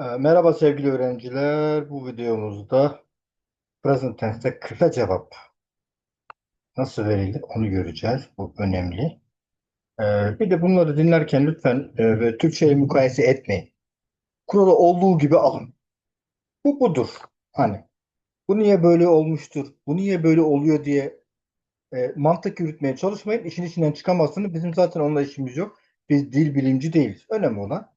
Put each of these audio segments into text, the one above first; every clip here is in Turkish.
Ee, Merhaba sevgili öğrenciler. Bu videomuzda present tense'te kısa cevap nasıl verilir onu göreceğiz. Bu önemli. Ee, bir de bunları dinlerken lütfen e, ve Türkçe'ye mukayese etmeyin. Kuralı olduğu gibi alın. Bu budur. Hani bu niye böyle olmuştur, bu niye böyle oluyor diye e, mantık yürütmeye çalışmayın. İşin içinden çıkamazsınız. Bizim zaten onunla işimiz yok. Biz dil bilimci değiliz. Önemli olan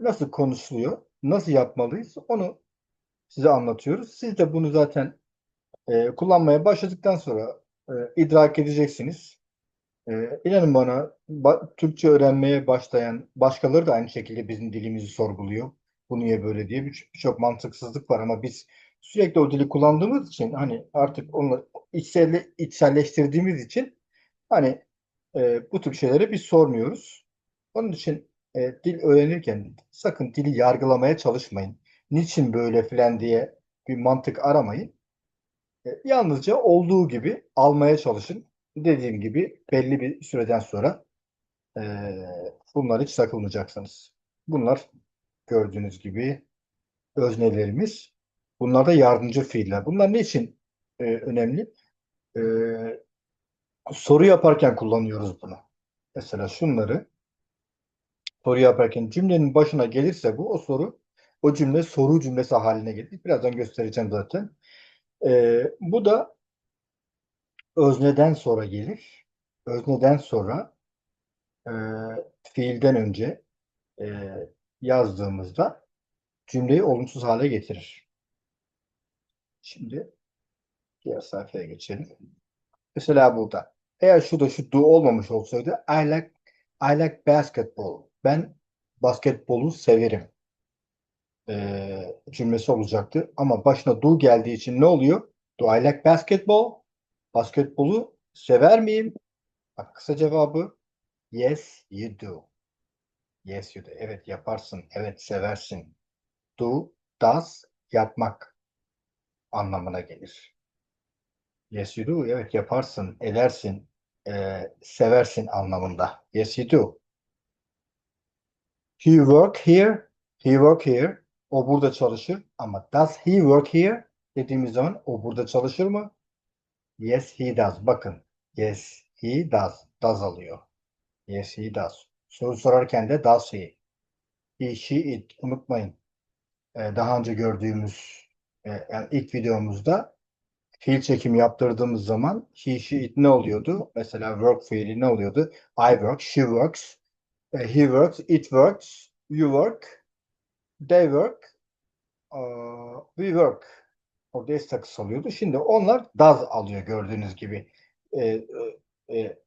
nasıl konuşuluyor, nasıl yapmalıyız onu size anlatıyoruz. Siz de bunu zaten e, kullanmaya başladıktan sonra e, idrak edeceksiniz. E, inanın bana ba- Türkçe öğrenmeye başlayan başkaları da aynı şekilde bizim dilimizi sorguluyor. Bu niye böyle diye bir- birçok mantıksızlık var ama biz sürekli o dili kullandığımız için hani artık onu içselle, içselleştirdiğimiz için hani e, bu tür şeyleri biz sormuyoruz. Onun için e, dil öğrenirken sakın dili yargılamaya çalışmayın. Niçin böyle filan diye bir mantık aramayın. E, Yalnızca olduğu gibi almaya çalışın. Dediğim gibi belli bir süreden sonra e, bunlar hiç takılmayacaksınız. Bunlar gördüğünüz gibi öznelerimiz. Bunlar da yardımcı fiiller. Bunlar ne için e, önemli? E, soru yaparken kullanıyoruz bunu. Mesela şunları soru yaparken cümlenin başına gelirse bu o soru o cümle soru cümlesi haline gelir. Birazdan göstereceğim zaten. E, bu da özneden sonra gelir. Özneden sonra e, fiilden önce e, yazdığımızda cümleyi olumsuz hale getirir. Şimdi diğer sayfaya geçelim. Mesela burada. Eğer şurada şu do olmamış olsaydı I like, I like basketball. Ben basketbolu severim. E, cümlesi olacaktı. Ama başına do geldiği için ne oluyor? Do I like basketball? Basketbolu sever miyim? Bak kısa cevabı Yes, you do. Yes, you do. Evet, yaparsın. Evet, seversin. Do, does, yapmak anlamına gelir. Yes, you do. Evet, yaparsın, edersin, e, seversin anlamında. Yes, you do. He work here. He work here. O burada çalışır. Ama does he work here? Dediğimiz zaman o burada çalışır mı? Yes, he does. Bakın. Yes, he does. Does alıyor. Yes, he does. Soru sorarken de does he. He, she, it. Unutmayın. Ee, daha önce gördüğümüz e, yani ilk videomuzda fiil çekimi yaptırdığımız zaman he, she, it ne oluyordu? Mesela work fiili ne oluyordu? I work, she works, he works, it works, you work, they work, uh, we work. Orada s takısı oluyordu. Şimdi onlar does alıyor gördüğünüz gibi. E, e, e,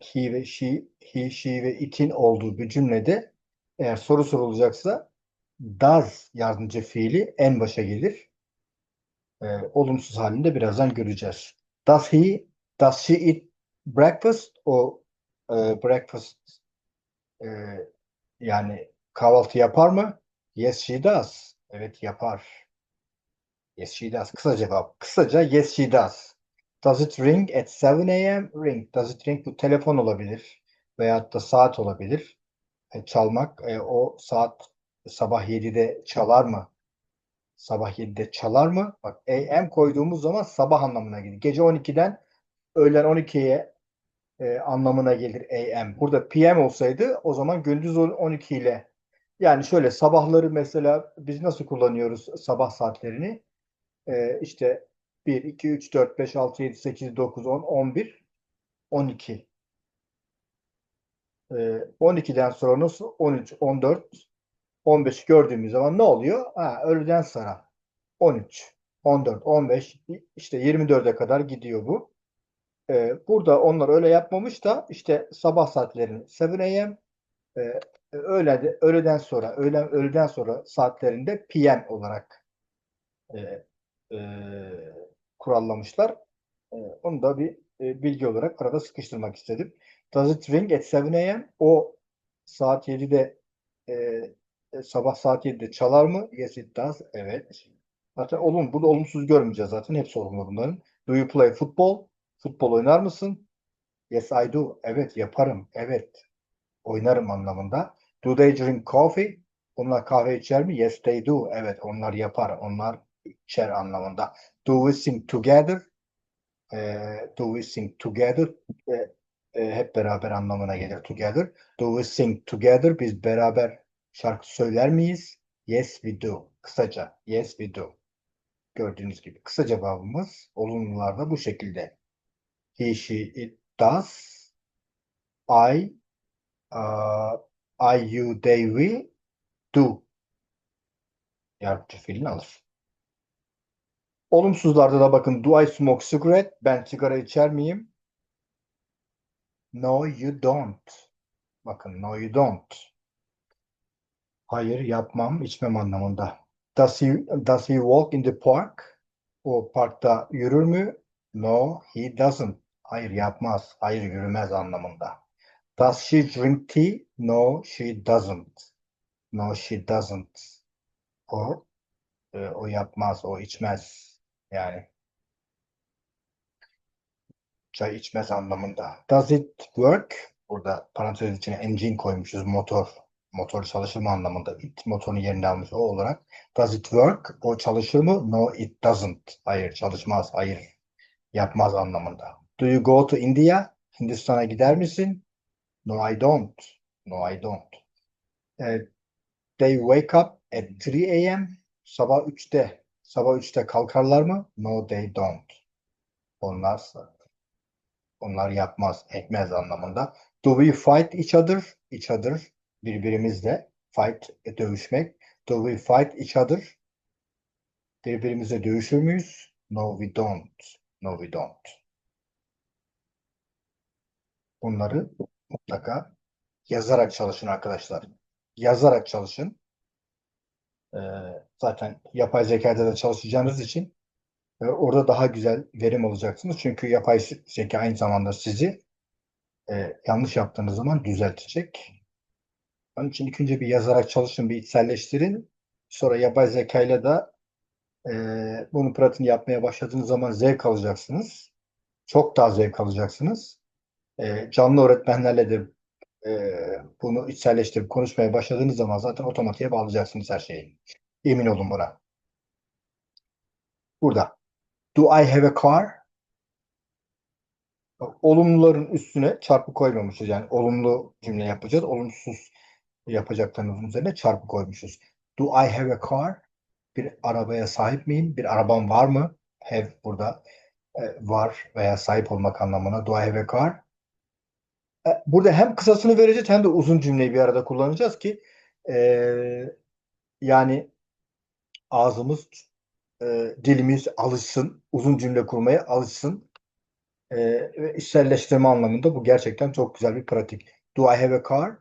he ve she, he, she ve it'in olduğu bir cümlede eğer soru sorulacaksa does yardımcı fiili en başa gelir. Ee, olumsuz halinde birazdan göreceğiz. Does he, does she eat breakfast? O e, breakfast e, yani kahvaltı yapar mı? Yes she does. Evet yapar. Yes she does. Kısa cevap. Kısaca yes she does. Does it ring at 7 a.m.? Ring. Does it ring? Bu telefon olabilir. Veyahut da saat olabilir. E, çalmak. E, o saat sabah 7'de çalar mı? Sabah 7'de çalar mı? Bak AM koyduğumuz zaman sabah anlamına gelir. Gece 12'den öğlen 12'ye e, anlamına gelir AM. Burada PM olsaydı o zaman gündüz 12 ile yani şöyle sabahları mesela biz nasıl kullanıyoruz sabah saatlerini? E, işte 1, 2, 3, 4, 5, 6, 7, 8, 9, 10, 11, 12. E, 12'den sonra nasıl? 13, 14, 15 gördüğümüz zaman ne oluyor? Ha, öğleden sonra 13, 14, 15 işte 24'e kadar gidiyor bu. Ee, burada onlar öyle yapmamış da işte sabah saatlerini 7 a.m. E, öğlede, öğleden sonra öğlen öğleden sonra saatlerinde PM olarak e, e, kurallamışlar. E, onu da bir e, bilgi olarak arada sıkıştırmak istedim. Does it ring at 7 a.m.? O saat 7'de e, e, sabah saat 7'de çalar mı? Yes it does. Evet. Zaten olum, burada olumsuz görmeyeceğiz zaten. Hepsi olumlu bunların. Do you play football? Futbol oynar mısın? Yes I do. Evet yaparım. Evet. Oynarım anlamında. Do they drink coffee? Onlar kahve içer mi? Yes they do. Evet onlar yapar. Onlar içer anlamında. Do we sing together? Ee, do we sing together? Ee, e, hep beraber anlamına gelir together. Do we sing together? Biz beraber şarkı söyler miyiz? Yes we do. Kısaca. Yes we do. Gördüğünüz gibi. Kısa cevabımız olumlularda bu şekilde. He, she, it does. I, uh, I, you, they, we do. Yardımcı fiilini alır. Olumsuzlarda da bakın do I smoke cigarette? Ben sigara içer miyim? No, you don't. Bakın no, you don't. Hayır, yapmam, içmem anlamında. Does he, does he walk in the park? O parkta yürür mü? No, he doesn't. Hayır, yapmaz. Hayır, yürümez anlamında. Does she drink tea? No, she doesn't. No, she doesn't. O, e, o yapmaz, o içmez. Yani çay içmez anlamında. Does it work? Burada parantez içine engine koymuşuz. Motor. Motor çalışır mı anlamında. It motorun yerini almış o olarak. Does it work? O çalışır mı? No, it doesn't. Hayır, çalışmaz. Hayır, yapmaz anlamında. Do you go to India? Hindistan'a gider misin? No, I don't. No, I don't. Eh, they wake up at 3 a.m. Sabah 3'te. Sabah 3'te kalkarlar mı? No, they don't. Onlar onlar yapmaz, etmez anlamında. Do we fight each other? Each other birbirimizle fight e, dövüşmek. Do we fight each other? Birbirimizle dövüşür müyüz? No, we don't. No, we don't. Bunları mutlaka yazarak çalışın arkadaşlar. Yazarak çalışın. Ee, zaten yapay zekada da çalışacağınız için e, orada daha güzel verim alacaksınız. Çünkü yapay zeka aynı zamanda sizi e, yanlış yaptığınız zaman düzeltecek. Onun için ilk bir yazarak çalışın, bir içselleştirin. Sonra yapay zekayla da e, bunun pratiğini yapmaya başladığınız zaman zevk alacaksınız. Çok daha zevk alacaksınız. E, canlı öğretmenlerle de e, bunu içselleştirip konuşmaya başladığınız zaman zaten otomatiğe bağlayacaksınız her şeyi. Emin olun buna. Burada. Do I have a car? Olumluların üstüne çarpı koymamışız. Yani olumlu cümle yapacağız. Olumsuz yapacaklarımızın üzerine çarpı koymuşuz. Do I have a car? Bir arabaya sahip miyim? Bir arabam var mı? Have burada e, var veya sahip olmak anlamına. Do I have a car? E, burada hem kısasını vereceğiz hem de uzun cümleyi bir arada kullanacağız ki e, yani ağzımız e, dilimiz alışsın, uzun cümle kurmaya alışsın e, ve içselleştirme anlamında bu gerçekten çok güzel bir pratik. Do I have a car?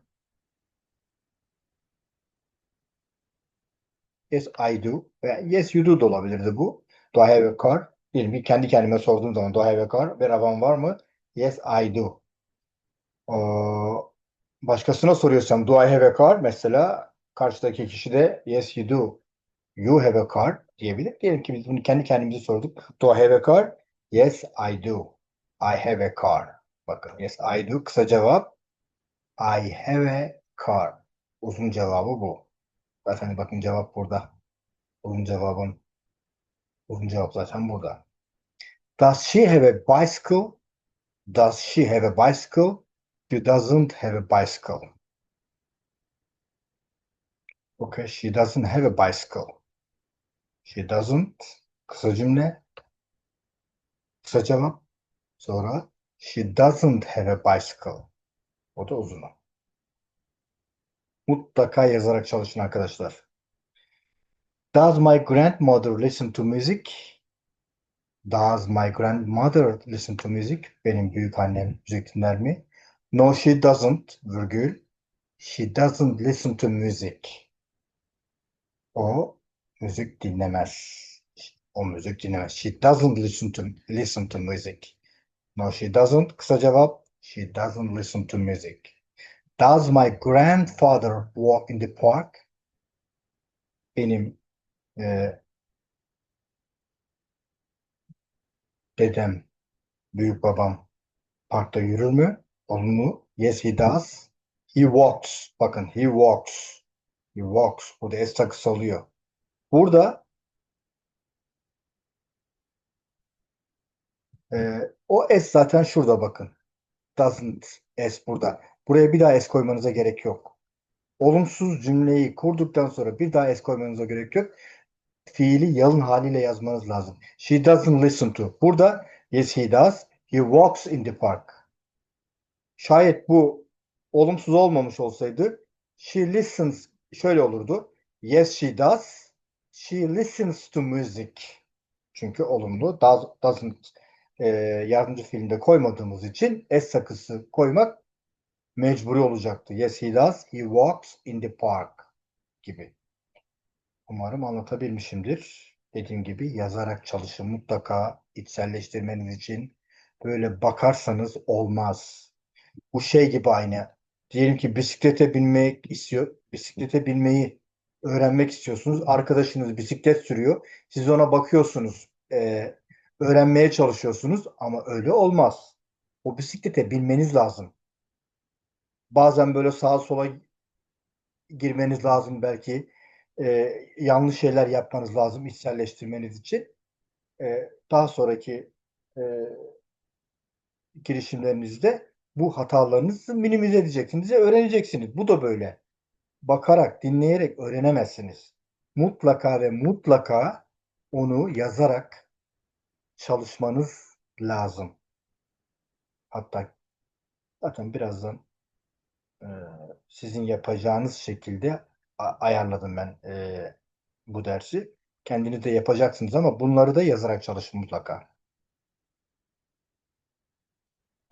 Yes, I do. Ve yes, you do da olabilirdi bu. Do I have a car? Diyelim ki kendi kendime sorduğum zaman do I have a car? Bir arabam var mı? Yes, I do. Başkasına soruyorsam do I have a car? Mesela karşıdaki kişi de yes, you do. You have a car diyebilir. Diyelim ki biz bunu kendi kendimize sorduk. Do I have a car? Yes, I do. I have a car. Bakın yes, I do. Kısa cevap. I have a car. Uzun cevabı bu. Zaten bakın cevap burada. Uzun cevabın uzun cevap zaten burada. Does she have a bicycle? Does she have a bicycle? She doesn't have a bicycle. Okay, she doesn't have a bicycle. She doesn't. Kısa cümle. Kısa cevap. Sonra she doesn't have a bicycle. O da uzun. Mutlaka yazarak çalışın arkadaşlar. Does my grandmother listen to music? Does my grandmother listen to music? Benim büyük annem müzik dinler mi? No, she doesn't. Virgül. She doesn't listen to music. O müzik dinlemez. O müzik dinlemez. She doesn't listen to listen to music. No, she doesn't. Kısa cevap. She doesn't listen to music. Does my grandfather walk in the park? Benim e, dedem, büyük babam parkta yürür mü? Olumlu. Yes, he does. He walks. Bakın, he walks. He walks. Burada S takısı oluyor. Burada e, o S zaten şurada bakın. Doesn't S burada. Buraya bir daha S koymanıza gerek yok. Olumsuz cümleyi kurduktan sonra bir daha S koymanıza gerek yok. Fiili yalın haliyle yazmanız lazım. She doesn't listen to. Burada yes he does. He walks in the park. Şayet bu olumsuz olmamış olsaydı she listens şöyle olurdu. Yes she does. She listens to music. Çünkü olumlu. Does, doesn't e, yardımcı fiilinde koymadığımız için S sakısı koymak mecburi olacaktı. Yes he does. He walks in the park gibi. Umarım anlatabilmişimdir. Dediğim gibi yazarak çalışın mutlaka içselleştirmeniz için böyle bakarsanız olmaz. Bu şey gibi aynı. Diyelim ki bisiklete binmek istiyor. Bisiklete binmeyi öğrenmek istiyorsunuz. Arkadaşınız bisiklet sürüyor. Siz ona bakıyorsunuz. e, öğrenmeye çalışıyorsunuz ama öyle olmaz. O bisiklete binmeniz lazım. Bazen böyle sağa sola girmeniz lazım belki. E, yanlış şeyler yapmanız lazım içselleştirmeniz için. E, daha sonraki e, girişimlerinizde bu hatalarınızı minimize edeceksiniz ve öğreneceksiniz. Bu da böyle. Bakarak, dinleyerek öğrenemezsiniz. Mutlaka ve mutlaka onu yazarak çalışmanız lazım. Hatta zaten birazdan e, sizin yapacağınız şekilde ayarladım ben e, bu dersi. Kendiniz de yapacaksınız ama bunları da yazarak çalışın mutlaka.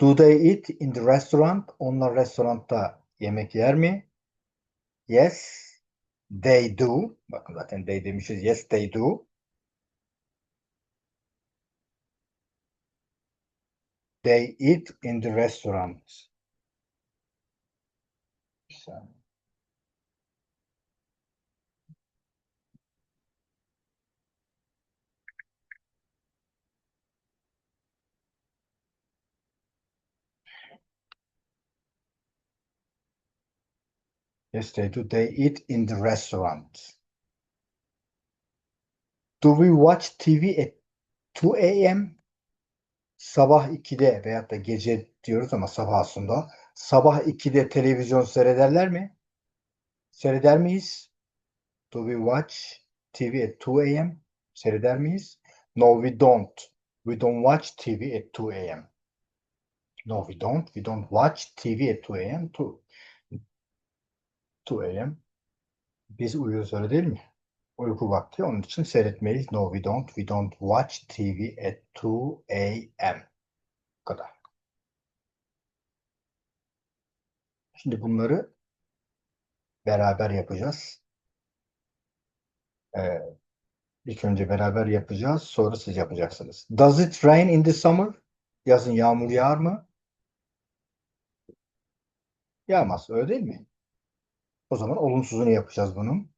Do they eat in the restaurant? Onlar restoranda yemek yer mi? Yes, they do. Bakın zaten they demişiz. Yes, they do. They eat in the restaurant. Bir Yes, they do. They eat in the restaurant. Do we watch TV at 2 a.m.? Sabah 2'de veyahut da gece diyoruz ama sabah aslında. Sabah 2'de televizyon seyrederler mi? Seyreder miyiz? Do we watch TV at 2 a.m.? Seyreder miyiz? No, we don't. We don't watch TV at 2 a.m. No, we don't. We don't watch TV at 2 a.m. 2, 2 a.m. Biz uyuyoruz öyle değil mi? Uyku vakti. Onun için seyretmeyiz. No, we don't. We don't watch TV at 2 a.m. Bu kadar. Şimdi bunları beraber yapacağız. Ee, ilk önce beraber yapacağız. Sonra siz yapacaksınız. Does it rain in the summer? Yazın yağmur yağar mı? Yağmaz. Öyle değil mi? O zaman olumsuzunu yapacağız bunun.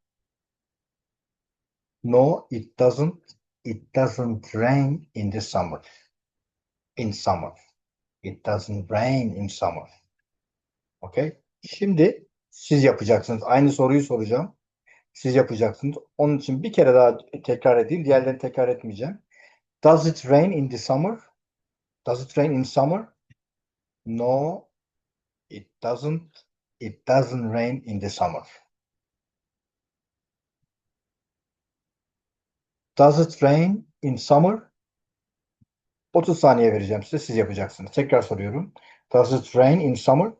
No, it doesn't. It doesn't rain in the summer. In summer. It doesn't rain in summer. Okay? Şimdi siz yapacaksınız. Aynı soruyu soracağım. Siz yapacaksınız. Onun için bir kere daha tekrar edeyim. Diğerlerini tekrar etmeyeceğim. Does it rain in the summer? Does it rain in summer? No, it doesn't. It doesn't rain in the summer. Does it rain in summer? 30 saniye vereceğim size. Siz yapacaksınız. Tekrar soruyorum. Does it rain in summer?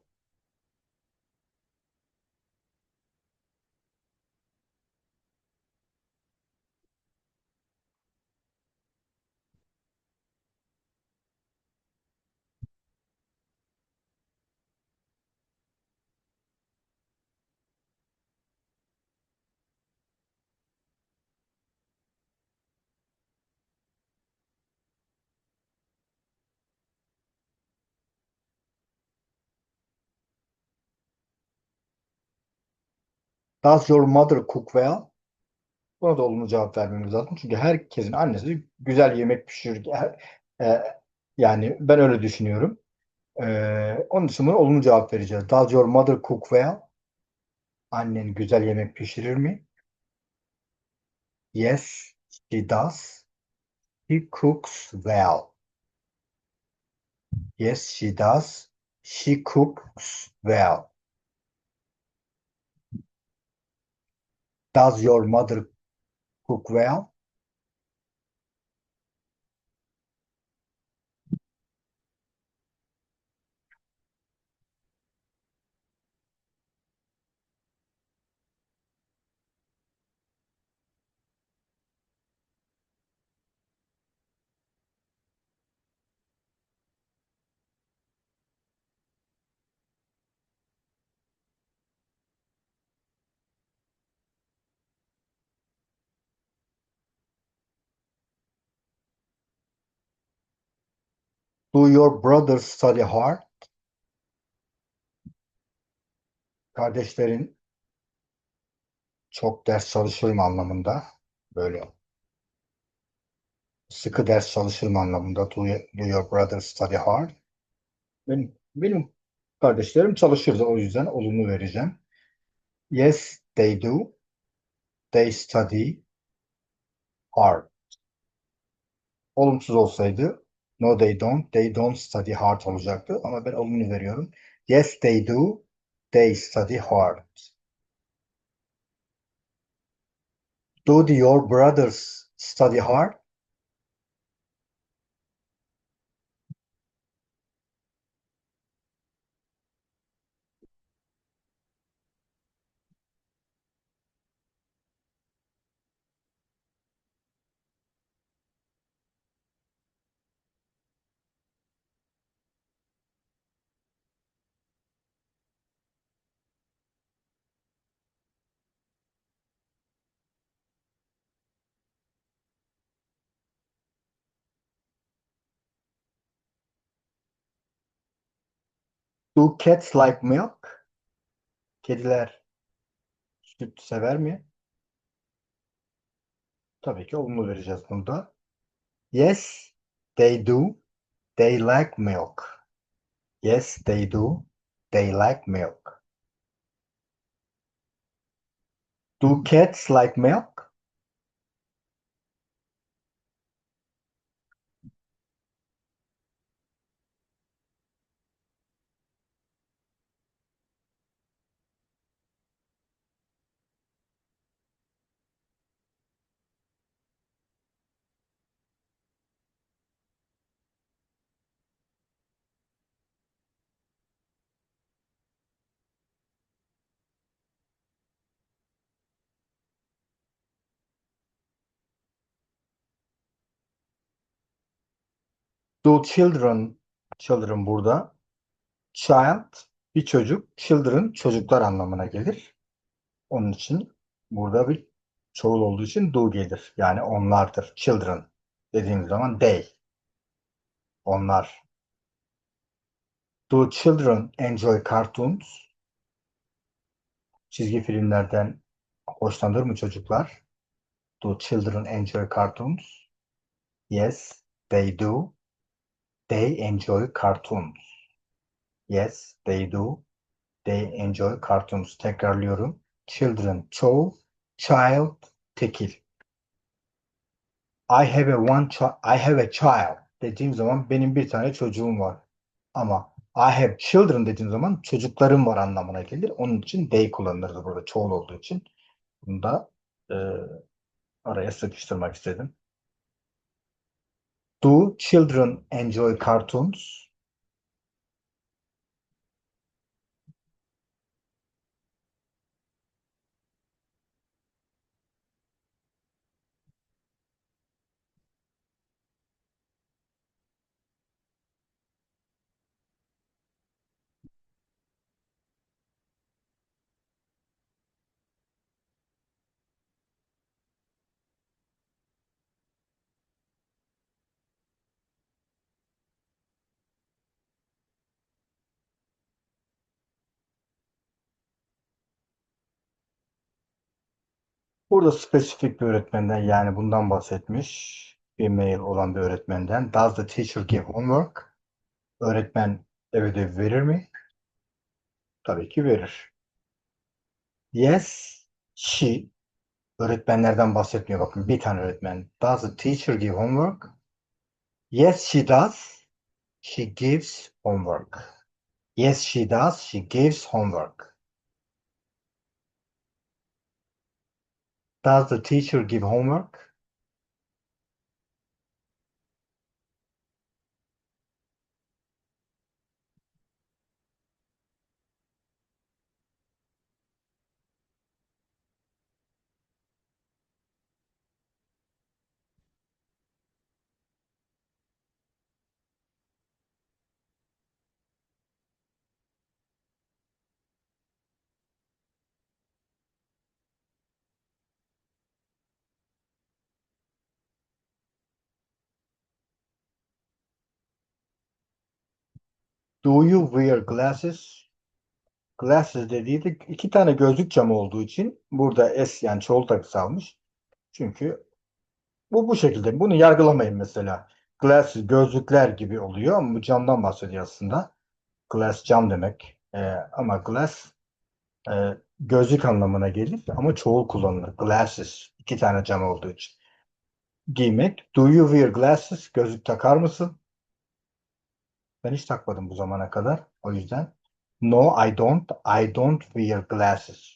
Does your mother cook well? Buna da olumlu cevap vermemiz lazım. Çünkü herkesin annesi güzel yemek pişirir. E, yani ben öyle düşünüyorum. E, onun için buna olumlu cevap vereceğiz. Does your mother cook well? Annen güzel yemek pişirir mi? Yes, she does. She cooks well. Yes, she does. She cooks well. Does your mother cook well? Do your brothers study hard? Kardeşlerin çok ders çalışır mı anlamında? Böyle sıkı ders çalışır mı anlamında? Do, you- do your brothers study hard? Benim, benim kardeşlerim çalışırdı o yüzden olumlu vereceğim. Yes, they do. They study hard. Olumsuz olsaydı no they don't, they don't study hard olacaktı ama ben olumlu veriyorum. Yes, they do. They study hard. Do your brothers study hard? Do cats like milk? Kediler süt sever mi? Tabii ki olumlu vereceğiz bunda. Yes, they do. They like milk. Yes, they do. They like milk. Do cats like milk? Do children, children burada. Child, bir çocuk. Children, çocuklar anlamına gelir. Onun için burada bir çoğul olduğu için do gelir. Yani onlardır. Children dediğimiz zaman they. Onlar. Do children enjoy cartoons? Çizgi filmlerden hoşlanır mı çocuklar? Do children enjoy cartoons? Yes, they do. They enjoy cartoons. Yes, they do. They enjoy cartoons. Tekrarlıyorum. Children çoğul, child tekil. I have a one chi- I have a child dediğim zaman benim bir tane çocuğum var. Ama I have children dediğim zaman çocuklarım var anlamına gelir. Onun için they kullanılır burada çoğul olduğu için. Bunu da e, araya sıkıştırmak istedim. Do children enjoy cartoons? Burada spesifik bir öğretmenden yani bundan bahsetmiş. Bir mail olan bir öğretmenden. Does the teacher give homework? Öğretmen ev ödevi verir mi? Tabii ki verir. Yes, she. Öğretmenlerden bahsetmiyor. Bakın bir tane öğretmen. Does the teacher give homework? Yes, she does. She gives homework. Yes, she does. She gives homework. Does the teacher give homework? Do you wear glasses? Glasses dediği de iki tane gözlük camı olduğu için burada S yani çoğul takısı almış. Çünkü bu bu şekilde. Bunu yargılamayın mesela. Glasses gözlükler gibi oluyor ama bu camdan bahsediyor aslında. Glass cam demek. Ee, ama glass e, gözlük anlamına gelir ama çoğul kullanılır. Glasses. iki tane cam olduğu için. Giymek. Do you wear glasses? Gözlük takar mısın? Ben hiç takmadım bu zamana kadar. O yüzden no I don't. I don't wear glasses.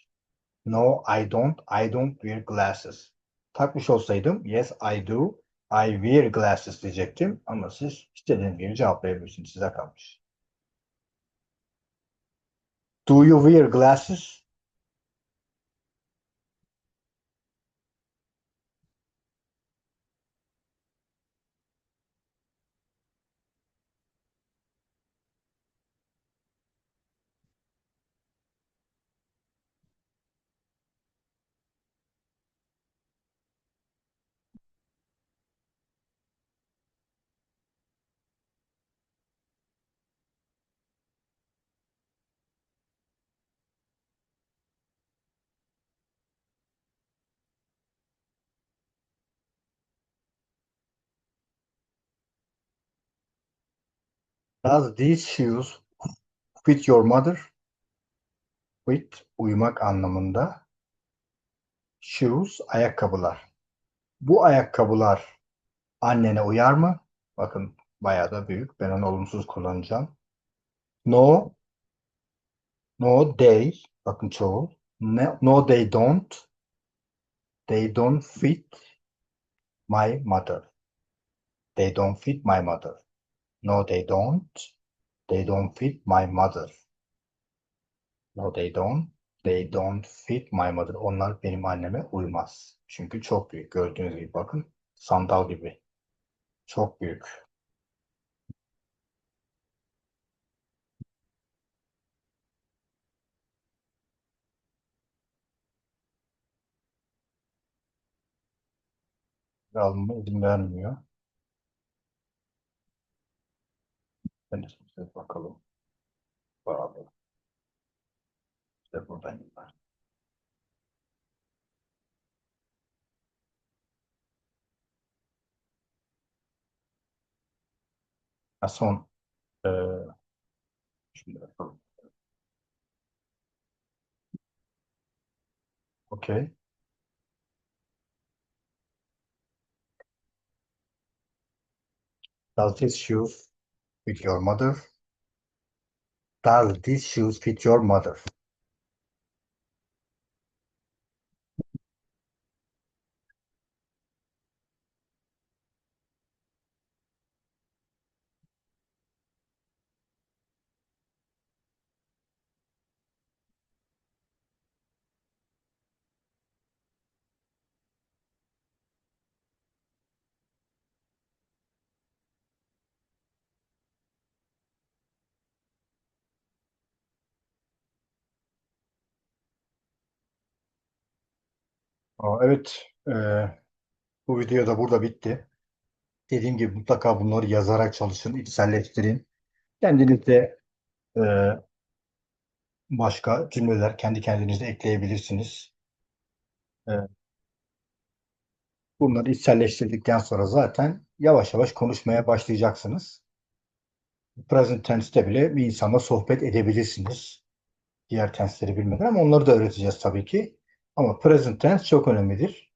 No I don't. I don't wear glasses. Takmış olsaydım yes I do. I wear glasses diyecektim ama siz istediğiniz gibi cevaplayabilirsiniz. Size kalmış. Do you wear glasses? Does these shoes fit your mother? Fit uyumak anlamında. Shoes ayakkabılar. Bu ayakkabılar annene uyar mı? Bakın bayağı da büyük. Ben onu olumsuz kullanacağım. No. No they. Bakın çoğul. No, no they don't. They don't fit my mother. They don't fit my mother. No they don't. They don't fit my mother. No they don't. They don't fit my mother. Onlar benim anneme uymaz. Çünkü çok büyük. Gördüğünüz gibi bakın. Sandal gibi. Çok büyük. Alnıma izin vermiyor. Ben de size bakalım. Bağlı. İşte buradayım ben. Ha, son eee şimdi bakalım. Okey. Does these shoes fit your mother? Does these shoes fit your mother? Evet, eee, bu video da burada bitti. Dediğim gibi mutlaka bunları yazarak çalışın, içselleştirin. Kendiniz de eee, başka cümleler kendi kendinize ekleyebilirsiniz. Eee, bunları içselleştirdikten sonra zaten yavaş yavaş konuşmaya başlayacaksınız. Present tense'te bile bir insanla sohbet edebilirsiniz. Diğer tenseleri bilmeden ama onları da öğreteceğiz tabii ki. Ama present tense çok önemlidir.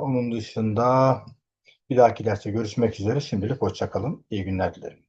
Onun dışında bir dahaki derste görüşmek üzere. Şimdilik hoşça kalın. İyi günler dilerim.